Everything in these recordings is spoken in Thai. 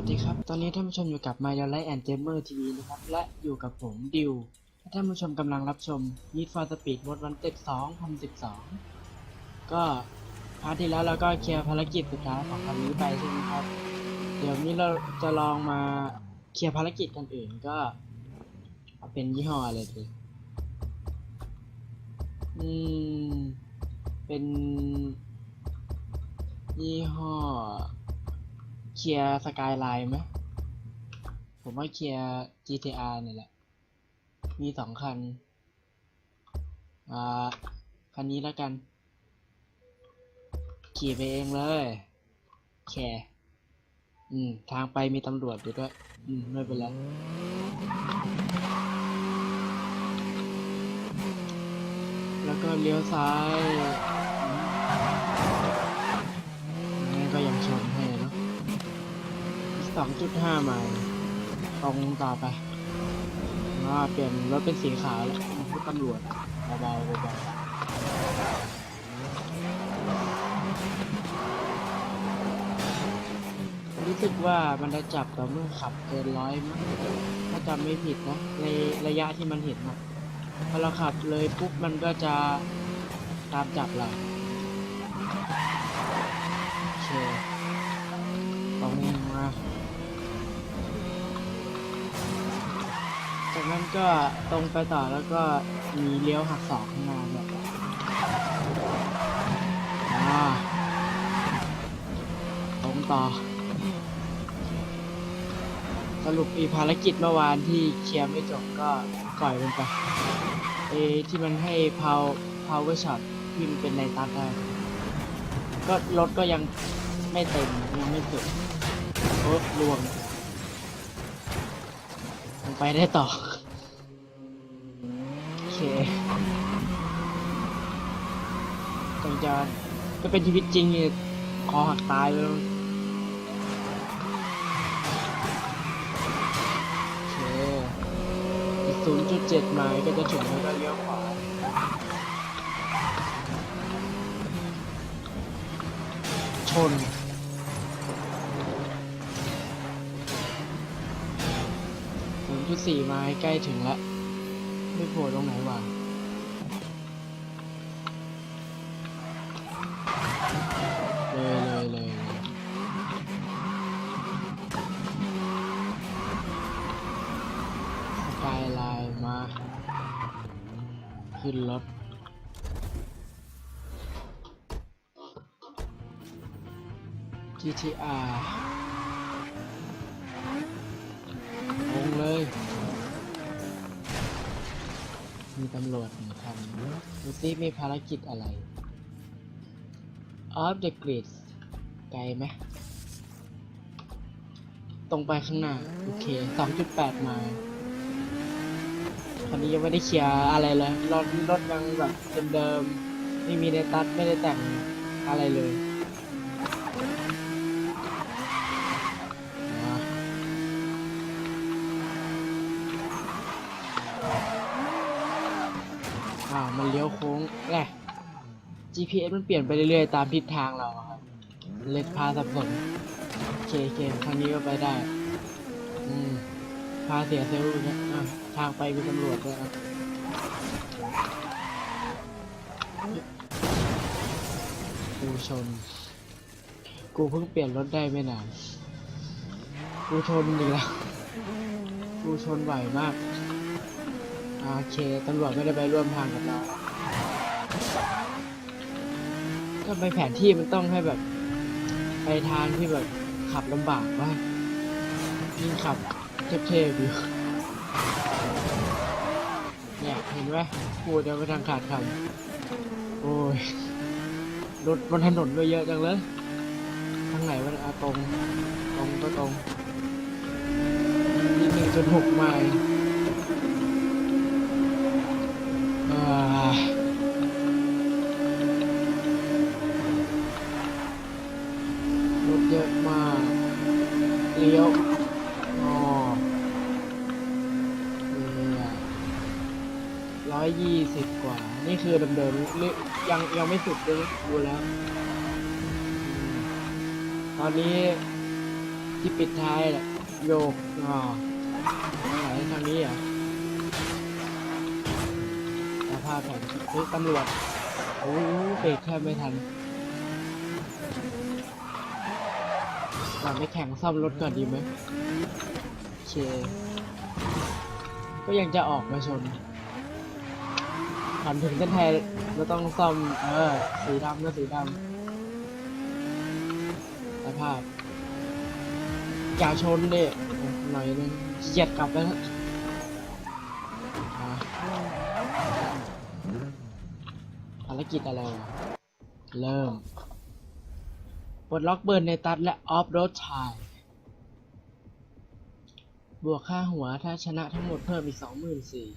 สวัสดีครับ ตอนนี้ท่านผู้ชมอยู่กับ My l i g h t and Gamer TV นะครับ และอยู่กับผมดิวและท่านผู้ชมกำลังรับชม Need for Speed Most Wanted 2012 ก็พาร์ทที่แล้วเราก็เคลียร์ภารกิจสุดท้ายของคันนี้ไปใช่ไหมครับ เดี๋ยวนี้เราจะลองมาเคลียร์ภารกิจกันอื่นก็เอาเป็นยี่ห้ออะไรดีอืม เป็นยี่ห้อ เคลียร์สกายไลน์ไหมผมว่าเคลียร์ GTR เนี่ยแหละ มีสองคัน อ่า คันนี้แล้วกัน ขี่ไปเองเลยแคร์อืม ทางไปมีตำรวจอยู่ด้วย อืม ไม่เป็นไรแล้วก็เลี้ยวซ้ายนี่ก็ยังชนให้เนาะ สองจุดห้าไมล์ตรงต่อไปอ่าเปลี่ยนรถเป็นสีขาวแล้วพูดตำรวจเบาๆเบาๆรู้สึกว่ามันจะจับต่อเมื่อขับเกินร้อยมั้งถ้าจำไม่ผิดนะในระยะที่มันเห็นนะพอเราขับเลยปุ๊บมันก็จะตามจับเราโอเค จากนั้นก็ตรงไปต่อแล้วก็มีเลี้ยวหักศอกข้างหน้าแบบตรงต่อ สรุปอีภารกิจเมื่อวานที่เคลียร์ไม่จบก็ปล่อยมันไปเอที่มันให้พาวพาวเวอร์ช็อตที่มันเป็นในตัดได้ ก็รถก็ยังไม่เต็มยังไม่สุดโอ้ลวงไปได้ต่อ เคจังจะก็เป็นชีวิตจริงคอหักตายไปแล้วโอเคอีก0.7ไมล์ก็จะถึงแล้วก็เลี้ยวขวาชน0.4ไมล์ใกล้ถึงแล้ว ไม่โผล่ตรงไหนวะเลยเลยเลยเลยสกายไลน์มา ขึ้นรถ GTR ล มีตำรวจหนึ่งคันดูซิมีภารกิจอะไร Off the grid ไกลไหม ตรงไปข้างหน้า โอเค 2.8 ไมล์คันนี้ยังไม่ได้เคลียร์อะไรเลย รถรถยังแบบเดิมๆไม่มีในตัดไม่ได้แต่งอะไรเลยมา อ่าวมันเลี้ยวโค้งแหละ GPS มันเปลี่ยนไปเรื่อยๆ ตามทิศทางเราอะครับเลยพาสับสนโอเคโอเคครั้งนี้ก็ไปได้ อืมพาเสียเซลล์เนี่ยอะทางไปมีตำรวจด้วยอะกูชน กูเพิ่งเปลี่ยนรถได้ไม่นาน กูชนอีกแล้ว กูชนไหวมาก โอเค ตำรวจไม่ได้ไปร่วมทางกับเรา ก็ไปแผนที่มันต้องให้แบบ ไปทางที่แบบขับลำบากว่างยิ่งขับเทพๆอยู่เนี่ยเห็นไหมพูดจะไปทางขาดคำโอ้ยรถบนถนนก็เยอะจังเลยทางไหนวะเนี่ยอะตรง ตรงก็ตรงนี่หนึ่งจุดหกไมล์ ยี่สิบกว่า นี่คือเดิมๆหรือยังยังไม่สุดเลยดูแล้ว ตอนนี้ที่ปิดท้ายแหละโยกอ๋อไหนทางนี้อะสภาพแผนเฮ้ยตำรวจ โอ้เบรกแทบไม่ทันก่อนไปแข่งซ่อมรถก่อนดีไหมโอเค ก็ยังจะออกมาชน นถึงเส้นชัยเราต้องซ่อม เออ สีดำก็สีดำสภาพ อย่าชนดิหน่อยนึงขี้เกียจกลับแล้วภารกิจอะไร เริ่มปลดล็อกเบิร์นในตัดและออฟโรดชายบวกค่าหัวถ้าชนะทั้งหมดเพิ่มอีกสองหมื่นสี่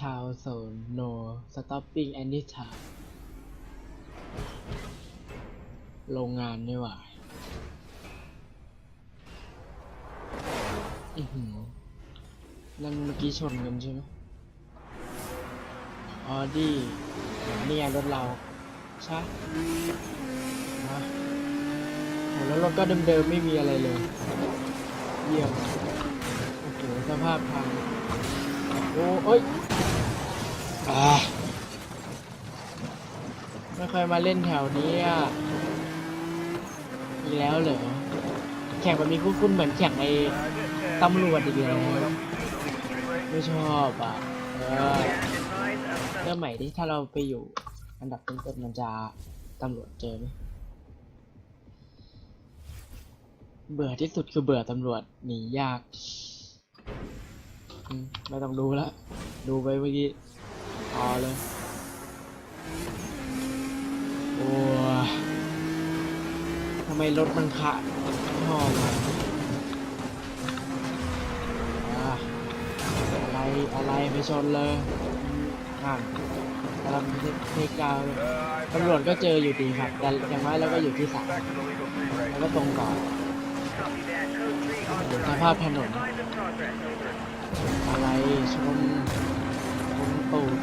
ชาวโซน no stopping anytime โรงงานนี่หว่าอือหือนั่นเมื่อกี้ชนกันใช่ไหมออดี้นี่ไงรถเรา ใช่มาโหแล้วรถก็เดิมๆไม่มีอะไรเลย เยี่ยม โอ้โหสภาพพัง โอ้เอ้ยอ่าไม่เคยมาเล่นแถวนี้อะอีกแล้วเหรอแข่งแบบนี้คุ้นๆเหมือนแข่งไอ้ตำรวจอีกแล้วไม่ชอบอะเออเริ่มใหม่ที่ถ้าเราไปอยู่ อันดับต้นๆมันจะตำรวจเจอไหมเบื่อที่สุดคือเบื่อตำรวจหนียาก ไม่ต้องดูแล้วดูไปเมื่อกี้พอเลย โอ้ทำไมรถมันขะหอมอะอะอะไรอะไรไปชนเลยอ่านกำลังเทกาวตำรวจก็เจออยู่ดีครับ แต่อย่างน้อยเราก็อยู่ที่สามแล้วก็ตรงต่อนสภาพถนน อะไรชนชนตูด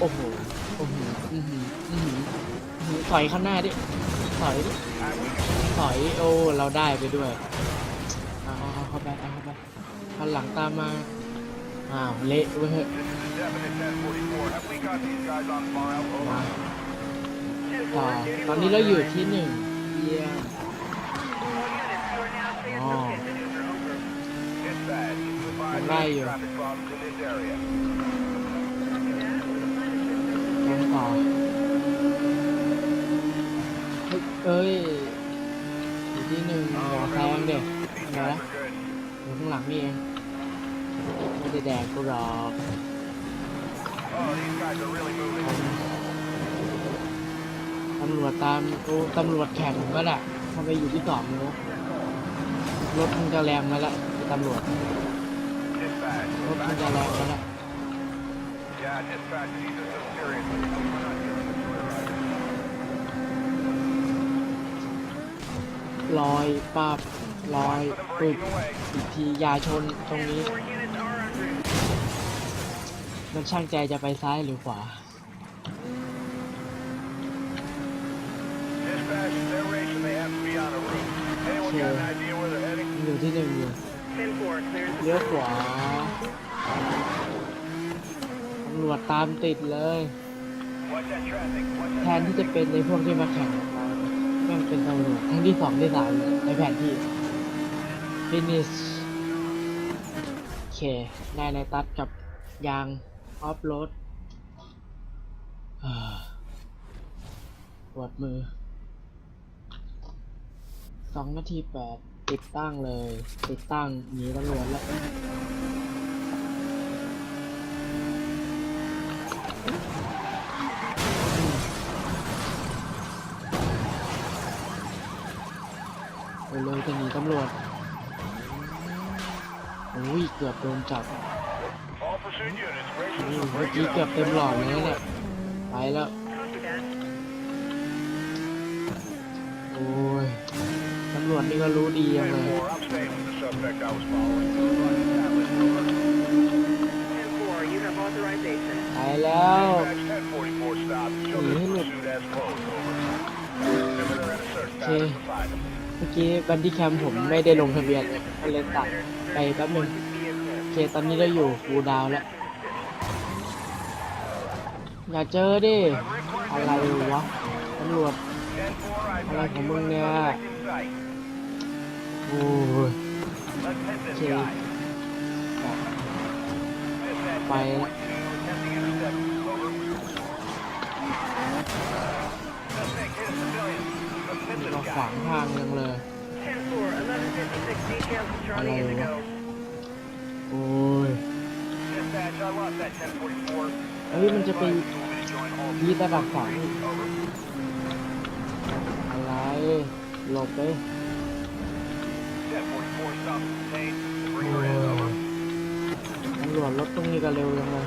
โอ้โห โอ้โหอือหืออือหืออื้อหือถอยข้างหน้าดิ ถอยดิ ถอย โอ้ เราได้ไปด้วยเอาเอาเอาเข้าไปเอาเข้าไปคันหลังตามมา อ้าว เละเว้ยมาต่อตอนนี้เราอยู่ที่หนึ่งเยี่ยม อ๋อยัง ได้อยู่ยังต่อเอ้ยอยู่ที่หนึ่งอย่าแซงเด็กเดี๋ยวนะอยู่ข้างหลังนี่เองไม่ได้แดกกูหรอกตำรวจตามโอ้ตำรวจแข่งก็แหละทำไมอยู่ที่สองไม่รู้รถมันจะแรงมาแล้วตำรวจ รถมันจะรงมาแล้วลอยปับลอยปึบอีกทีอยาชนตรงนี้ มันช่างใจจะไปซ้ายหรือขวาอยู่ที่หนึ่งอยู่ เลี้ยวขวาตำรวจตามติดเลย แทนที่จะเป็นในพวกที่มาแข่งกับเราแม่งเป็นตำรวจทั้งที่สองที่สามในแผนที่ finish โอเค ได้ในตัดกับยางออฟโรดปวดมือสองนาทีแปด ติดตั้งเลย ติดตั้งหนีตำรวจแล้วไปเลยจะหนีตำรวจโอ้ยเกือบโดนจับนี่เมื่อกี้เกือบเต็มหลอดเลยนะเนี่ยไปแล้ว โอ้ย ตำร วจนี่ก็รู้ดียังเลยไปแล้วหนีให้หลุดเคเมื่อกี้บันดี้แคมผมไม่ได้ลงทะเบียนเลยก็เลยตัดไปแป๊บนึง โอเค ตอนนี้เราอยู่ฟูลดาวน์แล้ว อย่าเจอดิ อะไรวะตำรวจอะไรของมึงเนี่ย โอ้ยเคไปแล้วนี่ก็ขวางทางยังเลยอะไรวะโอ้ยเฮ้ยมันจะไปยีตะบักขวางอะไรหลบไปโอ้ยตำร วจรถตรงนี้ก็เร็วยังเลย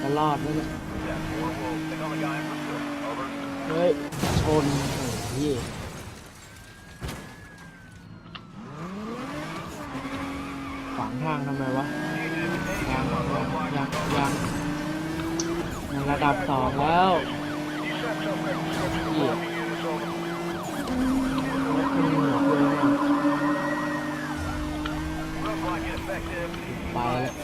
จะรอดไหมเนี่ยเฮ้ย ชนโอ้ยพี่ขวางทางทำไมวะยังยังยังยังระดับสองแล้วพี่รถ แล้ว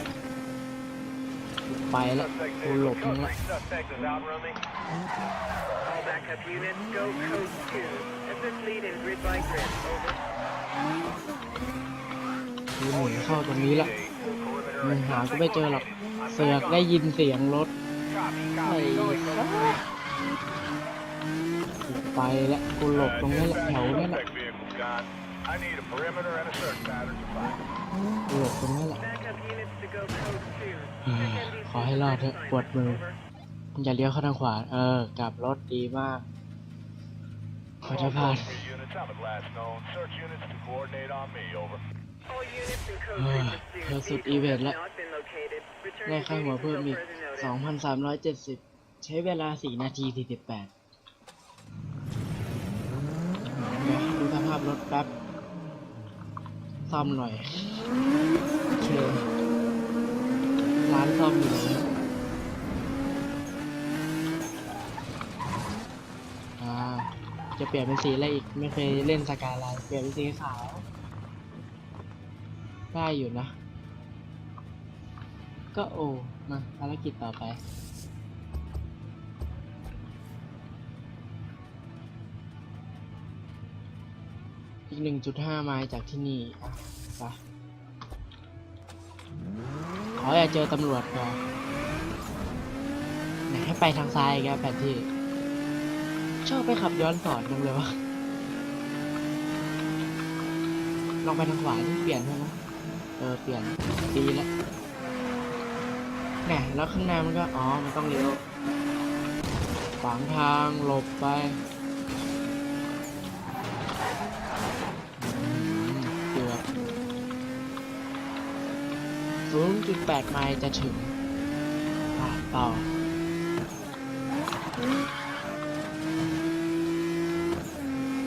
ไปแล้วกูหลบมึงละ All backup units, go code 2. Assist lead in grid by grid. Over. กูหมุนเข้าตรงนี้ละมึงหากูไม่เจอหรอก เสือกได้ยินเสียงรถไอ้สัสกูไปแล้วกูหลบตรงนี้แหละแถวนี้แหละ I need a perimeter and a search pattern to find. กูหลบตรงนี้แหละ Back ขอให้รอดเถอะปวดมือ อย่าเลี้ยวเข้าทางขวา เออ กลับรถดีมาก ขอจะผ่านเธอสุดอีเวนต์ละได้ค่าหัวเพิ่มอีก 2,370 ใช้เวลา 4 นาที 48 ดูสภาพรถแป๊บ ซ่อมหน่อยโอเค ร้านซ่อมอยู่ไหนอ่าจะเปลี่ยนเป็นสีอะไรอีก ไม่เคยเล่นสกายไลน์เปลี่ยนเป็นสีขาว ได้อยู่นะ ก็โอ้ มาภารกิจต่อไปอีกหนึ่งจุดห้าไมล์จากที่นี่อะไป ขออย่าเจอตำรวจก่อนให้ไปทางซ้ายอีกแผนที่ ชอบไปขับย้อนสอนจังเลยวะลองไปทางขวาที่เปลี่ยนใช่ไหมเออเปลี่ยนดีแล้วแหน่แล้วข้างหน้ามันก็อ๋อมันต้องเลี้ยวขวางทางหลบไป ศูนย์จุดแปดไมล์จะถึงอะต่อ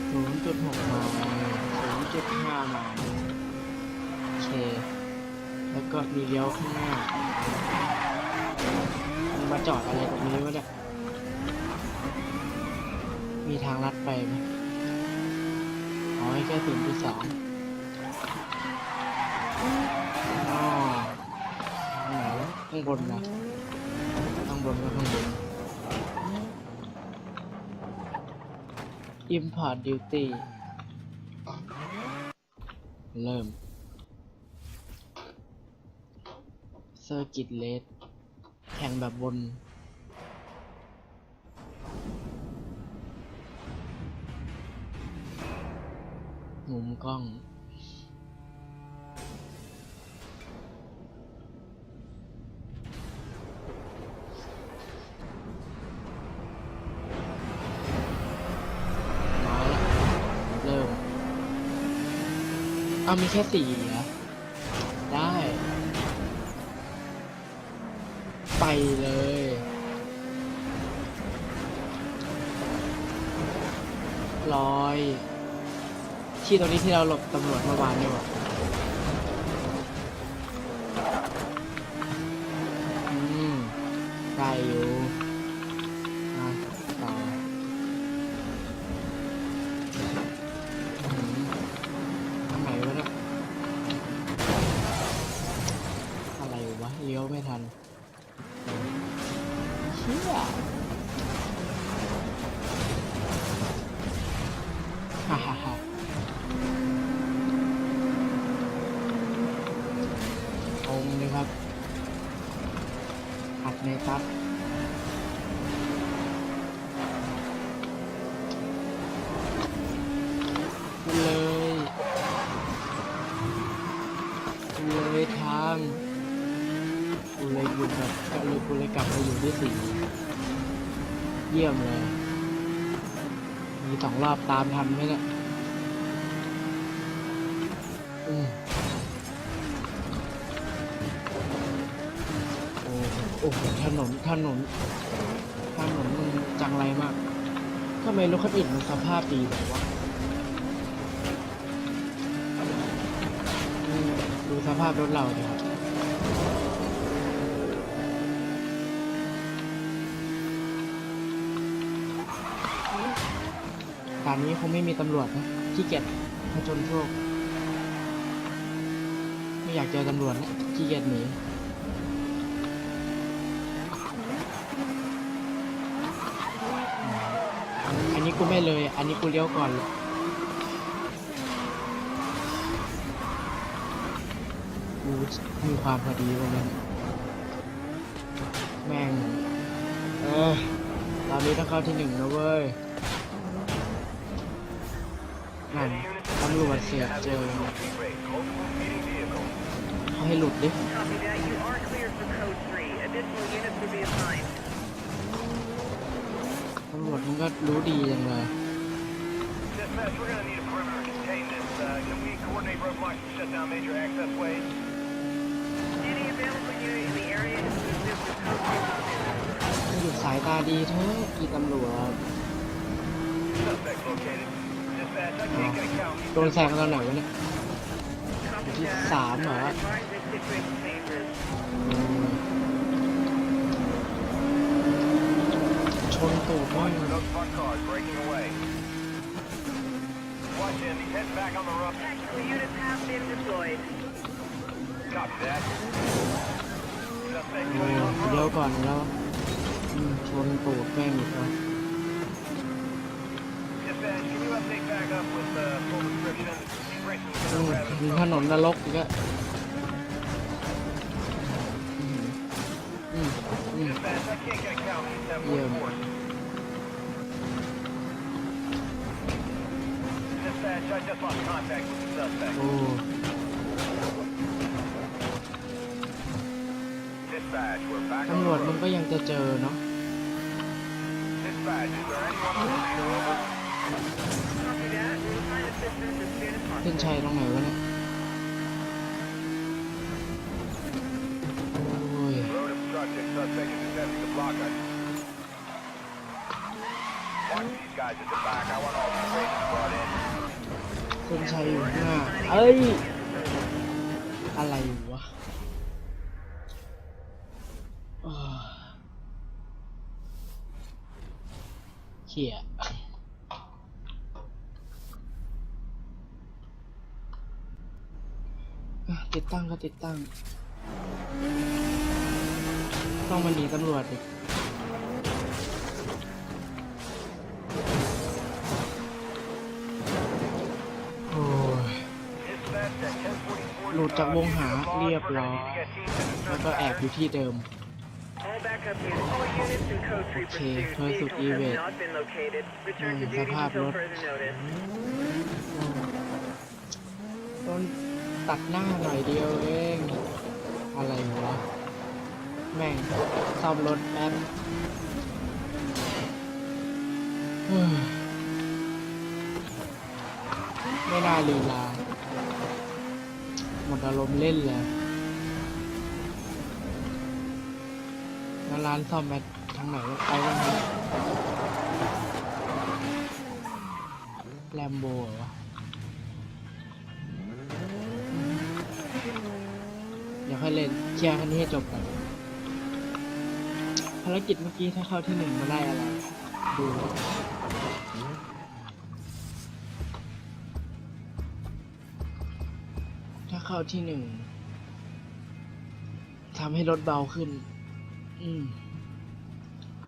ศูนย์จุดหกไมล์ศูนย์จุดห้าไมล์โอเค แล้วก็มีเลี้ยวข้างหน้ามันมาจอดอะไรตรงนี้วะเนี่ย มีทางลัดไปไหมอ๋อแค่ศูนย์จุดสองอ๋อข้างไหนวะ ข้างบนนะข้างบนก็ข้างบน Import Duty เริ่ม Circuit Race แข่งแบบบนมุมกล้อง เอามีแค่สี่เหรอ ได้ ไปเลย ลอย ที่ตรงนี้ที่เราหลบตำรวจเมื่อวานนี่หว่า เลยอยู่กับก็เลยกูเลยกลับมาอยู่ที่สี่เยี่ยมเลย มีสองรอบตามทันไหมเนี่ยโอ้โหโอ้โหถนนถนนถนนมันจังไรมากทำไมรถคันอื่นมันสภาพดีแบบวะอืมดูสภาพรถเราดิครับ ป่านนี้คงไม่มีตำรวจนะขี้เกียจผจญโชคไม่อยากเจอตำรวจนะขี้เกียจหนีอันนี้กูไม่เลย อันนี้กูเลี้ยวก่อนเลยกูมีความพอดีวะเนี่ยแม่งเออตอนนี้ต้องเข้าที่หนึ่งนะเว้ย นั่นตำรวจเสียบเจอเขาให้หลุดดิ Copy that. You are cleared for code 3. Additional units will be assigned. ตำรวจมันก็รู้ดีจังเลย Dispatch, we're gonna need a perimeter to contain this. Uh, can we coordinate road march to shut down major access ways? Any available unit in the area is to assist with code 3. หยุดสายตาดีเถอะอีตำรวจ โดนแซงตอนไหนวะเนี่ยที่สามเหรอชนตูดมั่งเดี๋ยวก่อนแล้วชนตูดแม่งอีกแล้ว Dispatch, can you update back up with uh, full description? He's racing อื with ม a rabbit. ถนนนรกอีกแล้เยี่ยมโอ้ ตำรวจมันก็ยังจะเจอเนาะ เส้นชายตรงไหนวะเนี่ยโอ้ยเส้นชัยอยู่หน้าเอ้ย อะไรวะเขี่ยอะ ติดตั้งก็ติดตั้ง ต้องมาหนีตำรวจดิโอ้ย Dispatch at 1044. หลุดจากวงหาเรียบร้อยแล้วก็แอบอยู่ที่เดิม All backup units. All units in code 3 Okay, pursuit. close to Vehicles have Evade. not been located. Return to Hmm, duty sắp until rồi. further notice. โดน ตัดหน้าหน่อยเดียวเอง อะไรวะ แม่งซ่อมรถแป๊บเฮ้ยไม่น่าลีลา หมดอารมณ์เล่นเลยแล้วร้านซ่อมแมทางไหนวะไปบ้างไหมแลมโบเหรอ ดี๋ยวค่อยเล่นเคลียร์คันนี้ให้จบก่อนภารกิจเมื่อกี้ถ้าเข้าที่หนึ่งมาได้อะไร ดูถ้าเข้าที่หนึ่งทำให้รถเบาขึ้น อืม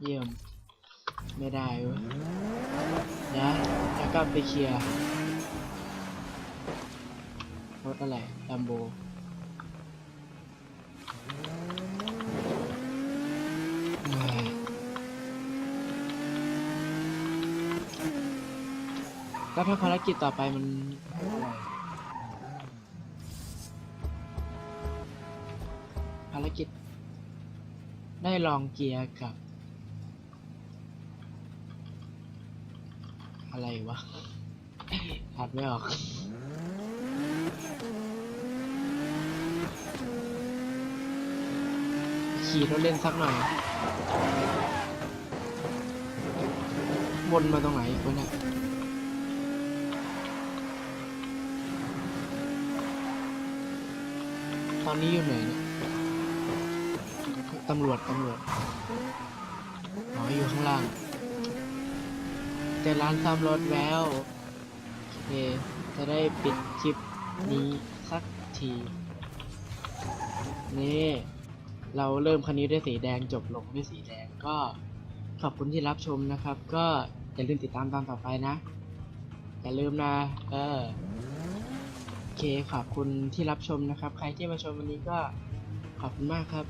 เยี่ยม ไม่ได้เว้ยเดี๋ยวแล้วก็ไปเคลียร์รถอะไรลัมโบ แล้วถ้าภารกิจต่อไปมันอะไรภารกิจ ได้ลองเกียร์กับ อะไรวะอ่านไม่ออกขี่รถเล่นสักหน่อย วนมาตรงไหนอีกวะเนี่ย อนนี้อยู่ไหนเนี่ยตำรวจตำรวจอ๋ออยู่ข้างล่างเจอร้านซ่อมรถแล้วโอเคจะได้ปิดคลิปนี้สักทีนี่เราเริ่มคันนี้ด้วยสีแดงจบลงด้วยสีแดงก็ขอบคุณที่รับชมนะครับ ก็อย่าลืมติดตามตอนต่อไปนะ อย่าลืมนะ เออโอ เคขอบคุณที่รับชมนะครับ ใครที่มาชมวันนี้ก็ขอบคุณมากครับ